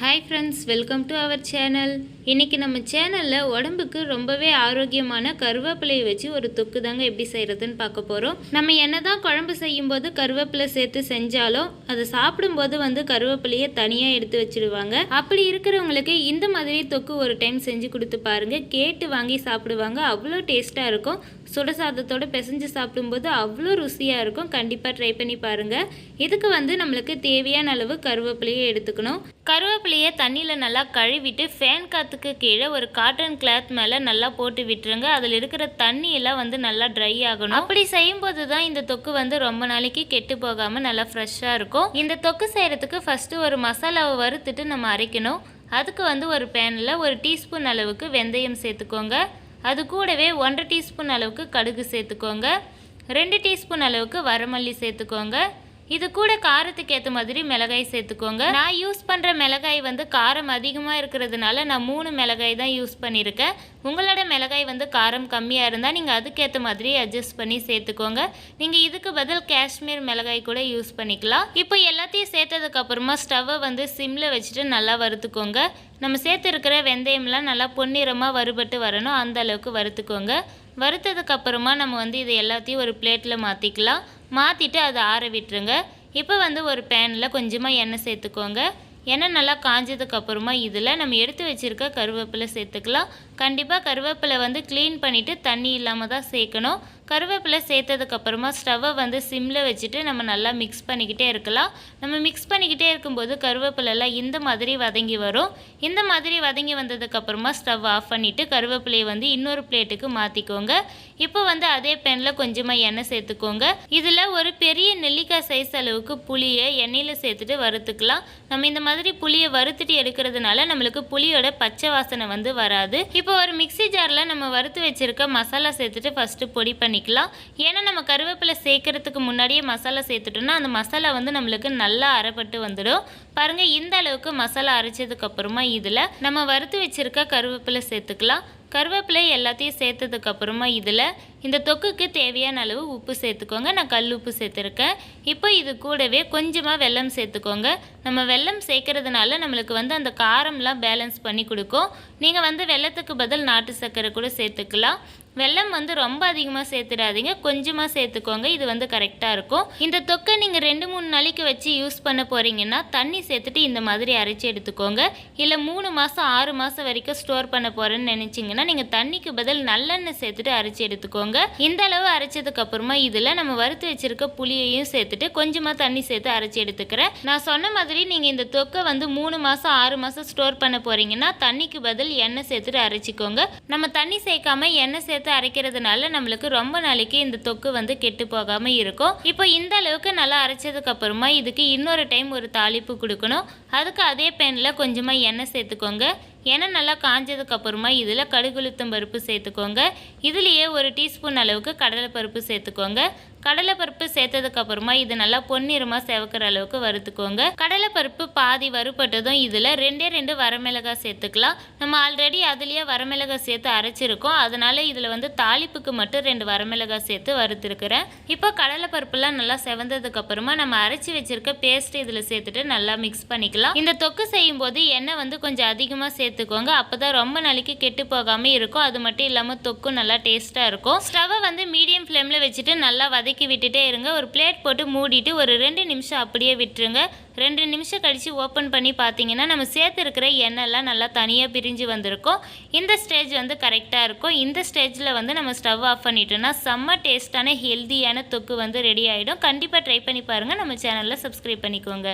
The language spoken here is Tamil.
Hi friends welcome to our channel இன்றைக்கி நம்ம சேனலில் உடம்புக்கு ரொம்பவே ஆரோக்கியமான கருவேப்பிலையை வச்சு ஒரு தொக்கு தாங்க எப்படி செய்கிறதுன்னு பார்க்க போகிறோம் நம்ம என்ன தான் குழம்பு செய்யும்போது கருவேப்பிலை சேர்த்து செஞ்சாலும் அதை சாப்பிடும்போது வந்து கருவேப்பிலையை தனியாக எடுத்து வச்சுடுவாங்க. அப்படி இருக்கிறவங்களுக்கு இந்த மாதிரி தொக்கு ஒரு டைம் செஞ்சு கொடுத்து பாருங்கள் கேட்டு வாங்கி சாப்பிடுவாங்க. அவ்வளோ டேஸ்ட்டாக இருக்கும். சுட சாதத்தோடு பிசைஞ்சு சாப்பிடும்போது அவ்வளோ ருசியாக இருக்கும். கண்டிப்பாக ட்ரை பண்ணி பாருங்கள் இதுக்கு வந்து நம்மளுக்கு தேவையான அளவு கருவேப்பிலையை எடுத்துக்கணும். கருவேப்பிலையை தண்ணியில் நல்லா கழுவிட்டு ஃபேன் காற்றுக்கு கீழே ஒரு காட்டன் கிளாத் மேலே நல்லா போட்டு விட்டுருங்க. அதில் இருக்கிற தண்ணியெல்லாம் வந்து நல்லா ட்ரை ஆகணும். அப்படி செய்யும்போது தான் இந்த தொக்கு வந்து ரொம்ப நாளைக்கு கெட்டு போகாமல் நல்லா ஃப்ரெஷ்ஷாக இருக்கும். இந்த தொக்கு செய்கிறதுக்கு ஃபஸ்ட்டு ஒரு மசாலாவை வறுத்துட்டு நம்ம அரைக்கணும். அதுக்கு வந்து ஒரு பேனில் ஒரு டீஸ்பூன் அளவுக்கு வெந்தயம் சேர்த்துக்கோங்க. அது கூடவே ஒன்றரை டீஸ்பூன் அளவுக்கு கடுகு சேர்த்துக்கோங்க. ரெண்டு டீஸ்பூன் அளவுக்கு வரமல்லி சேர்த்துக்கோங்க. இது கூட காரத்துக்கு ஏற்ற மாதிரி மிளகாய் சேர்த்துக்கோங்க. நான் யூஸ் பண்ணுற மிளகாய் வந்து காரம் அதிகமாக இருக்கிறதுனால நான் மூணு மிளகாய் தான் யூஸ் பண்ணியிருக்கேன் உங்களோட மிளகாய் வந்து காரம் கம்மியாக இருந்தால் நீங்கள் அதுக்கேற்ற மாதிரி அட்ஜஸ்ட் பண்ணி சேர்த்துக்கோங்க. நீங்கள் இதுக்கு பதில் காஷ்மீர் மிளகாய் கூட யூஸ் பண்ணிக்கலாம். இப்போ எல்லாத்தையும் சேர்த்ததுக்கப்புறமா ஸ்டவ்வை வந்து சிம்மில் வச்சுட்டு நல்லா வறுத்துக்கோங்க. நம்ம சேர்த்துருக்கிற வெந்தயம்லாம் நல்லா பொன்னிறமாக வறுபட்டு வரணும். அந்த அளவுக்கு வறுத்துக்கோங்க. வறுத்ததுக்கப்புறமா நம்ம வந்து இது எல்லாத்தையும் ஒரு பிளேட்டில் மாற்றிக்கலாம் மாற்றிட்டு அதை ஆற விட்டுருங்க. இப்போ வந்து ஒரு பேனில் கொஞ்சமாக எண்ணெய் சேர்த்துக்கோங்க. எண்ணெய் நல்லா காஞ்சதுக்கு அப்புறமா இதில் நம்ம எடுத்து வச்சுருக்க கருவேப்பிலை சேர்த்துக்கலாம். கண்டிப்பாக கருவேப்பிலை வந்து க்ளீன் பண்ணிவிட்டு தண்ணி இல்லாமல் தான் சேர்க்கணும். கருவேப்பிலை சேர்த்ததுக்கப்புறமா ஸ்டவ்வை வந்து சிம்மில் வச்சுட்டு நம்ம நல்லா மிக்ஸ் பண்ணிக்கிட்டே இருக்கலாம். நம்ம மிக்ஸ் பண்ணிக்கிட்டே இருக்கும்போது கருவேப்பிலெல்லாம் இந்த மாதிரி வதங்கி வரும். இந்த மாதிரி வதங்கி வந்ததுக்கப்புறமா ஸ்டவ் ஆஃப் பண்ணிவிட்டு கருவேப்பிலையை வந்து இன்னொரு பிளேட்டுக்கு மாற்றிக்கோங்க இப்போ வந்து அதே பேனில் கொஞ்சமாக எண்ணெய் சேர்த்துக்கோங்க. இதில் ஒரு பெரிய நெல்லிக்காய் சைஸ் அளவுக்கு புளியை எண்ணெயில் சேர்த்துட்டு வறுத்துக்கலாம். நம்ம இந்த மாதிரி புளியை வறுத்துட்டு எடுக்கிறதுனால நம்மளுக்கு புளியோட பச்சை வாசனை வந்து வராது. இப்போ ஒரு மிக்ஸி ஜாரில் நம்ம வறுத்து வச்சுருக்க மசாலா சேர்த்துட்டு ஃபஸ்ட்டு பொடி பண்ணிக்கலாம். ஏன்னா நம்ம கருவேப்பிலை சேர்க்கறதுக்கு முன்னாடியே மசாலா சேர்த்துட்டோம்னா அந்த மசாலா வந்து நம்மளுக்கு நல்லா அரைப்பட்டு வந்துடும். பாருங்கள் இந்த அளவுக்கு மசாலா அரைச்சதுக்கப்புறமா இதில் நம்ம வறுத்து வச்சுருக்க கருவேப்பிலை சேர்த்துக்கலாம். கருவேப்பிலை எல்லாத்தையும் சேர்த்ததுக்கப்புறமா இதில் இந்த தொக்குக்கு தேவையான அளவு உப்பு சேர்த்துக்கோங்க. நான் கல் உப்பு சேர்த்துருக்கேன். இப்போ இது கூடவே கொஞ்சமாக வெல்லம் சேர்த்துக்கோங்க. நம்ம வெல்லம் சேர்க்கறதுனால நம்மளுக்கு வந்து அந்த காரம்லாம் பேலன்ஸ் பண்ணி கொடுக்கும். நீங்கள் வந்து வெல்லத்துக்கு பதில் நாட்டு சர்க்கரை கூட சேர்த்துக்கலாம். வெல்லம் வந்து ரொம்ப அதிகமாக சேர்த்துடாதீங்க. கொஞ்சமாக சேர்த்துக்கோங்க. இது வந்து கரெக்டாக இருக்கும். இந்த தொக்கை நீங்கள் ரெண்டு மூணு நாளைக்கு வச்சு யூஸ் பண்ண போகிறீங்கன்னா தண்ணி சேர்த்துட்டு இந்த மாதிரி அரைச்சி எடுத்துக்கோங்க. இல்லை மூணு மாதம் ஆறு மாதம் வரைக்கும் ஸ்டோர் பண்ண போகிறேன்னு நினச்சிங்கன்னா நீங்கள் தண்ணிக்கு பதில் நல்லெண்ணெய் சேர்த்துட்டு அரைச்சி எடுத்துக்கோங்க. இந்த அளவு அரைச்சதுக்கு அப்புறமா இதில் நம்ம வறுத்து வச்சிருக்க புளியையும் சேர்த்துட்டு கொஞ்சமாக தண்ணி சேர்த்து அரைச்சி எடுத்துக்கிறேன். நான் சொன்ன மாதிரி நீங்கள் இந்த தொக்கை வந்து மூணு மாதம் ஆறு மாதம் ஸ்டோர் பண்ண போகிறீங்கன்னா தண்ணிக்கு பதில் எண்ணெய் சேர்த்துட்டு அரைச்சிக்கோங்க. நம்ம தண்ணி சேர்க்காம எண்ணெய் சேர்த்து அரைக்கிறதுனால நம்மளுக்கு ரொம்ப நாளைக்கு இந்த தொக்கு வந்து கெட்டு போகாமல் இருக்கும். இப்போ இந்த அளவுக்கு நல்லா அரைச்சதுக்கு அப்புறமா இதுக்கு இன்னொரு டைம் ஒரு தாளிப்பு கொடுக்கணும். அதுக்கு அதே பேனில் கொஞ்சமாக எண்ணெய் சேர்த்துக்கோங்க. எண்ணெய் நல்லா காஞ்சதுக்கு அப்புறமா இதில் கடுகுளுத்தம் பருப்பு சேர்த்துக்கோங்க. இதுலேயே ஒரு டீஸ்பூன் அளவுக்கு கடலைப்பருப்பு சேர்த்துக்கோங்க. கடலைப்பருப்பு சேர்த்ததுக்கு அப்புறமா இது நல்லா பொன்னிறமாக செவக்கிற அளவுக்கு வறுத்துக்கோங்க. கடலைப்பருப்பு பாதி வறுபட்டதும் இதில் ரெண்டே ரெண்டு வரமிளகாய் சேர்த்துக்கலாம். நம்ம ஆல்ரெடி அதுலேயே வரமிளகாய் சேர்த்து அரைச்சிருக்கோம். அதனால இதில் வந்து தாளிப்புக்கு மட்டும் ரெண்டு வரமிளகாய் சேர்த்து வறுத்துருக்குறேன். இப்போ கடலைப்பருப்புலாம் நல்லா செவந்ததுக்கு அப்புறமா நம்ம அரைச்சி வச்சிருக்க பேஸ்ட் இதில் சேர்த்துட்டு நல்லா மிக்ஸ் பண்ணிக்கலாம். இந்த தொக்கு செய்யும் போது எண்ணெய் வந்து கொஞ்சம் அதிகமாக சேர்த்துக்கோங்க. அப்பதான் ரொம்ப நாளைக்கு கெட்டு போகாமல் இருக்கும். அது மட்டும் இல்லாமல் தொக்கும் நல்லா டேஸ்ட்டாக இருக்கும். ஸ்டவ்வை வந்து மீடியம் ஃப்ளேமில் வச்சுட்டு நல்லா வதக்கி விட்டுட்டே இருங்க. ஒரு பிளேட் போட்டு மூடிட்டு ஒரு ரெண்டு நிமிஷம் அப்படியே விட்டுருங்க. ரெண்டு நிமிஷம் கழித்து ஓப்பன் பண்ணி பார்த்தீங்கன்னா நம்ம சேர்த்துருக்கிற எண்ணெய்லாம் நல்லா தனியாக பிரிஞ்சு வந்திருக்கும். இந்த ஸ்டேஜ் வந்து கரெக்டாக இருக்கும். இந்த ஸ்டேஜில் வந்து நம்ம ஸ்டவ் ஆஃப் பண்ணிட்டோம்னா செம்ம டேஸ்ட்டான ஹெல்த்தியான தொக்கு வந்து ரெடி ஆகிடும் கண்டிப்பாக ட்ரை பண்ணி பாருங்கள் நம்ம சேனலில் சப்ஸ்கிரைப் பண்ணிக்கோங்க.